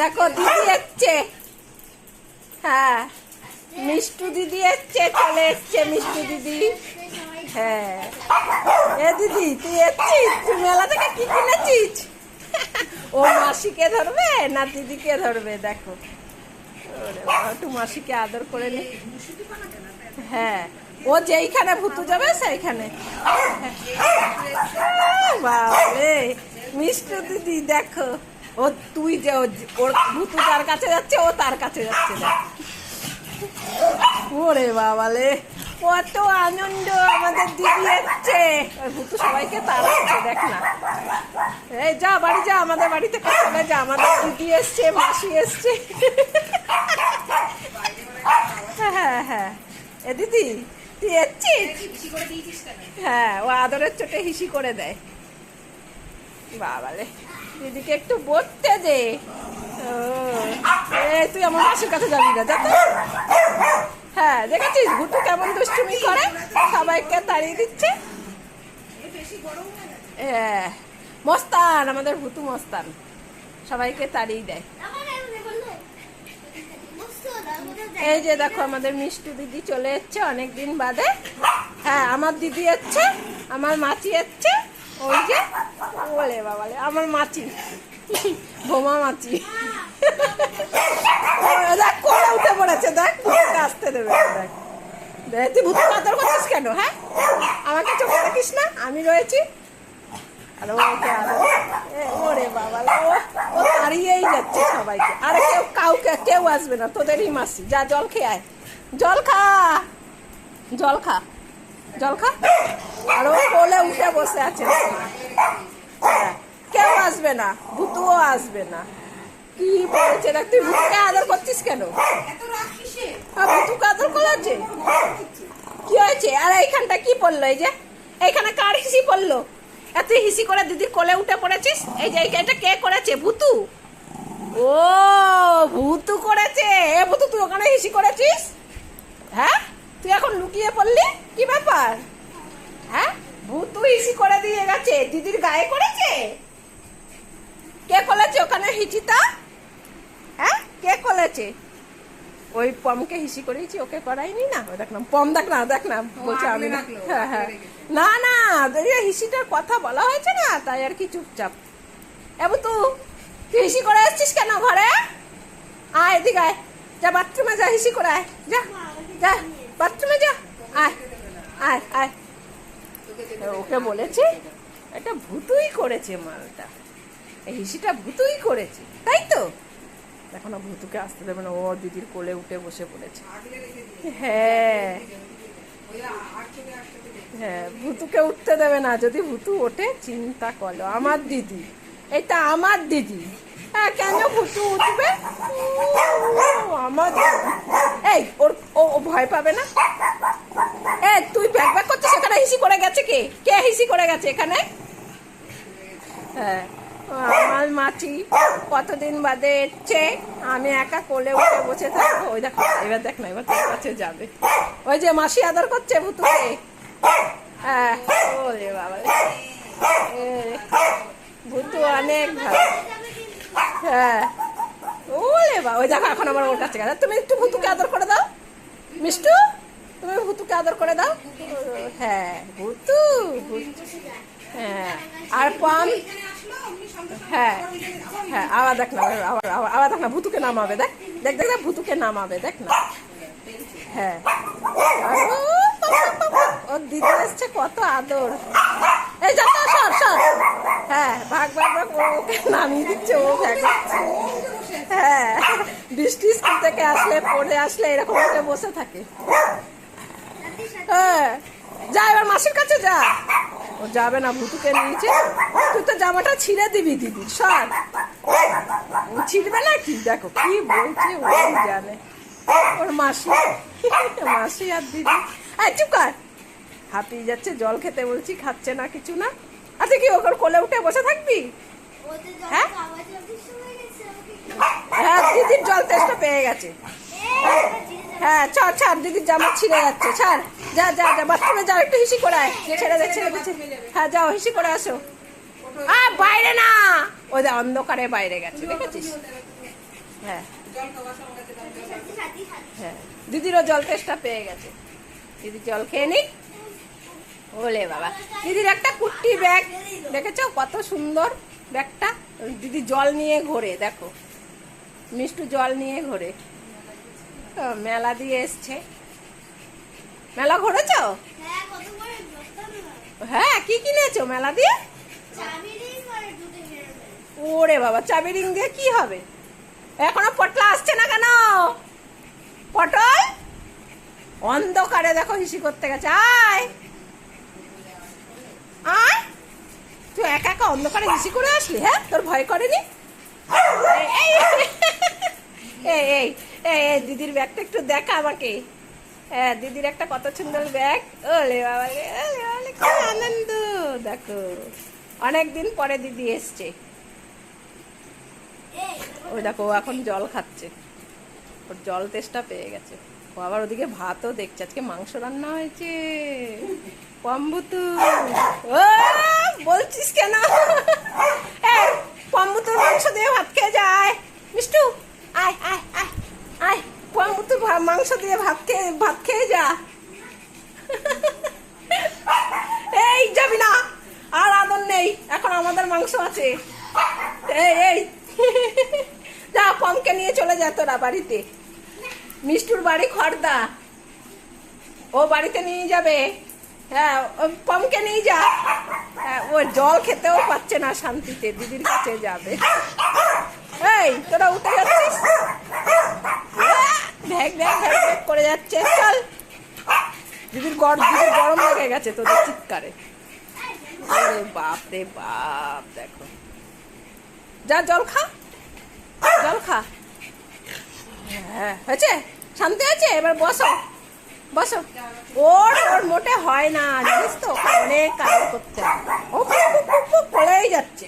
দেখো, দিদি এসছে। হ্যাঁ মিষ্টু দিদি এসছে, চলে এসছে মিষ্টু দিদি। হ্যাঁ। এ দিদি, তুই এসছিস? তুই মেলা থেকে কি কিনেছিস? ও মাসিকে ধরবে না দিদিকে ধরবে? দেখো। একটু মাসিকে আদর করে নি। হ্যাঁ। ও যেইখানে ভুতু যাবে, সেইখানে। বাবরে মিষ্টু দিদি, দেখো। ও তুই যে ওর ভুতু তার কাছে যাচ্ছে, ও তার কাছে যাচ্ছে। ওরে বাবালে, কত আনন্দ আমাদের দিদি এসছে। ভুতু সবাইকে তাড়াচ্ছে, দেখ না। এই যা, বাড়ি যা, আমাদের বাড়ি থেকে যা, আমাদের দিদি এসছে, মাসি এসছে। হ্যাঁ হ্যাঁ। এ দিদি, তুই এসছিস? হ্যাঁ ও আদরের চোটে হিসি করে দেয়। বাবালে। দিদিকে একটু বলতে দে। তুই আমার মাসির কাছে যাবি না, যা হ্যাঁ দেখেছিস ভুতু কেমন দুষ্টুমি করে? সবাইকে তাড়িয়ে দিচ্ছে। হ্যাঁ মস্তান, আমাদের ভুতু মস্তান। সবাইকে তাড়িয়ে দেয়। এই যে দেখো, আমাদের মিষ্টু দিদি চলে এসছে অনেকদিন বাদে। হ্যাঁ আমার দিদি এসছে, আমার মাছি এসছে। বলে আমার মাচি বোমা উঠে পড়েছে আসতে দেবে, দেখ। কেন হ্যাঁ? আমাকে চোখে দেখিস না? আমি রয়েছি। আর ওকে ওরে বাবা, ও ও যাচ্ছে সবাইকে। আর কেউ কাউকে, কেউ আসবে না, তোদেরই মাসি যা, জল খেয়ে আয়। জল খা! জল খা। জল খা। আর ও কোলে উঠে বসে আছে। হ্যাঁ, কেউ আসবে না ভুতুও আসবে না। কি বলছে না তুই ভুতুকে আদর করছিস কেন? ভুতুকে আদর করেছে কি হয়েছে? আর এইখানটা কি পড়ল এই যে? এইখানে কার হিসি পড়ল? এত হিসি করে দিদির কোলে উঠে পড়েছিস? এই যে এটা কে করেছে? ভুতু? ও ভুতু করেছে। এ ভুতু তুই ওখানে হিসি করেছিস? হ্যাঁ? তুই এখন লুকিয়ে পড়লি? কি ব্যাপার? হ্যাঁ? ভুতু হিসি করে দিয়ে গেছে। দিদির গায়ে করেছে? কে করেছে ওখানে হিচিতা হ্যাঁ? কে করেছে ওই পমকে হিসি করেছি ওকে করাইনি না? ওই দেখ না পম দেখ না দেখ না বলছে আমি না। হ্যাঁ হ্যাঁ। না না হিসিটার কথা বলা হয়েছে না তাই আর কি চুপচাপ। এবু তু তুই হিসি করে এসছিস কেন ঘরে? আয় এদিকে আয়। যা বাথরুমে যা হিসি করে আয়। যা যা। বাথরুমে যা। আয় আয় আয়। ওকে বলেছি, এটা ভূতুই করেছে মালটা। এই হিসিটা ভূতুই করেছে, তাই তো? এখন ভূতুকে আসতে দেবে না, ও দিদির কোলে উঠে বসে পড়েছে। হ্যাঁ। হ্যাঁ ভূতুকে উঠতে দেবে না, যদি ভূতু ওঠে, চিন্তা করো। আমার দিদি, এটা আমার দিদি। কেন ভূতু উঠবে? আমার এই, ওর, ও ভয় পাবে না? এ তুই ব্যাগ ব্যাগ করছিস এখানে? হিসি করে গেছে কে? কে হিসি করে গেছে এখানে? হ্যাঁ আমার মাছি কতদিন বাদে এসছে? আমি একা কোলে উঠে বসে থাকব। ওই দেখ, এবার দেখ না, এবার তোর কাছে যাবে। ওই যে মাসি আদর করছে ভুতুকে। হ্যাঁ ওরে বাবা ভুতু অনেক ভালো। হ্যাঁ। ওলে বা ওই দেখো এখন আমার ওর কাছে গেছে তুমি একটু ভুতুকে আদর করে দাও। মিষ্টু, তুমি ভুতুকে আদর করে দাও। হ্যাঁ ভুতু হ্যাঁ আর পাম হ্যাঁ হ্যাঁ আবার দেখ না আবার আবার দেখ না, ভুতুকে নামাবে, দেখ দেখ দেখ ভুতুকে নামাবে, দেখ না। হ্যাঁ। ও দিদি এসছে, কত আদর। এই যা, সর সর। হ্যাঁ ভাগ ভাগ নামিয়ে দিচ্ছে, ও হ্যাঁ বৃষ্টি থেকে আসলে আসলে এরকম করে বসে থাকে। হ্যাঁ যা এবার মাসির কাছে যা। যাবে না, ভুতুকে নিয়েছে। তুই তো জামাটা ছিঁড়ে দিবি, দিদি, সর। ছিঁড়বে না কি দেখো, কি বলছে ওই জানে। ওর মাসি মাসি আর দিদি। এই, চুপ কর। হাঁপিয়ে যাচ্ছে, জল খেতে বলছি, খাচ্ছে না কিছু না। আচ্ছা কি ওর কোলে উঠে বসে থাকবি? হ্যাঁ? হ্যাঁ দিদির জল তেষ্টা পেয়ে গেছে। হ্যাঁ ছাড় ছাড় দিদির জামা ছিঁড়ে যাচ্ছে ছাড়। যা যা যা বাথরুমে যাও একটু হিসি করে ছেড়ে দে ছেড়ে দে ছেড়ে দে। হ্যাঁ যাও হিসি করে আসো। আ বাইরে না! ওই যে অন্ধকারে বাইরে গেছে দেখেছিস? হ্যাঁ। হ্যাঁ। দিদিরও জল তেষ্টা পেয়ে গেছে। দিদি জল খেয়ে নিক। ওলে বাবা। দিদির একটা কুট্টি ব্যাগ। দেখেছ কত সুন্দর ব্যাগটা? দিদি জল নিয়ে ঘোরে, দেখো। মিষ্টু জল নিয়ে ঘোরে। মেলা দিয়ে এসছে। মেলা ঘোরেছো? হ্যাঁ কি কিনেছো মেলা দিয়ে? ওরে বাবা, চাবি রিং দিয়ে কি হবে? এখনও পটলা আসছে না কেন? পটল? অন্ধকারে দেখো হিসি করতে গেছে। আয় তুই একা অন্ধকারে হিসি করে আসলি হ্যাঁ? তোর ভয় করেনি? এই, এই এই দিদির ব্যাগটা একটু দেখা আমাকে। হ্যাঁ দিদির একটা কত সুন্দর ব্যাগ। ওলে বাবা আনন্দ। দেখো অনেকদিন পরে দিদি এসছে। ওই দেখো ও এখন জল খাচ্ছে। ওর জল তেষ্টা পেয়ে গেছে। ও আবার ওদিকে ভাতও দেখছে। আজকে মাংস রান্না হয়েছে। পম্বুতু। ও, বলছিস কেন? পম্বুতুর মাংস দিয়ে ভাত খেয়ে যায়। মিষ্টু, আয় আয় আয় আয়। পম্বুতুর মাংস দিয়ে ভাত খেয়ে ভাত খেয়ে যা। এই, যাবি না। আর আদর নেই। এখন আমাদের মাংস আছে। এই এই। যা, পমকে নিয়ে চলে যা তোরা বাড়িতে। মিষ্টুর বাড়ি খর্দা। ও বাড়িতে নিয়ে যাবে। হ্যাঁ পমকে নিয়ে যা। হ্যাঁ, ও জল খেতেও পাচ্ছে না শান্তিতে দিদির কাছে যাবে। এই তোরা উঠে যাচ্ছিস? ভ্যাগ ভ্যাগ ভ্যাগ করে যাচ্ছে। চল। দিদির গর দিদির গরম লেগে গেছে তোদের চিৎকারে। আরে বাপ রে বাপ দেখো। যা জল খা। জল খা। হ্যাঁ হয়েছে? শান্তি হয়েছে? এবার বসো। বসো। ওর ওর মোটে হয় না, জানিস তো? অনেক কাজ করতে ও পড়েই যাচ্ছে।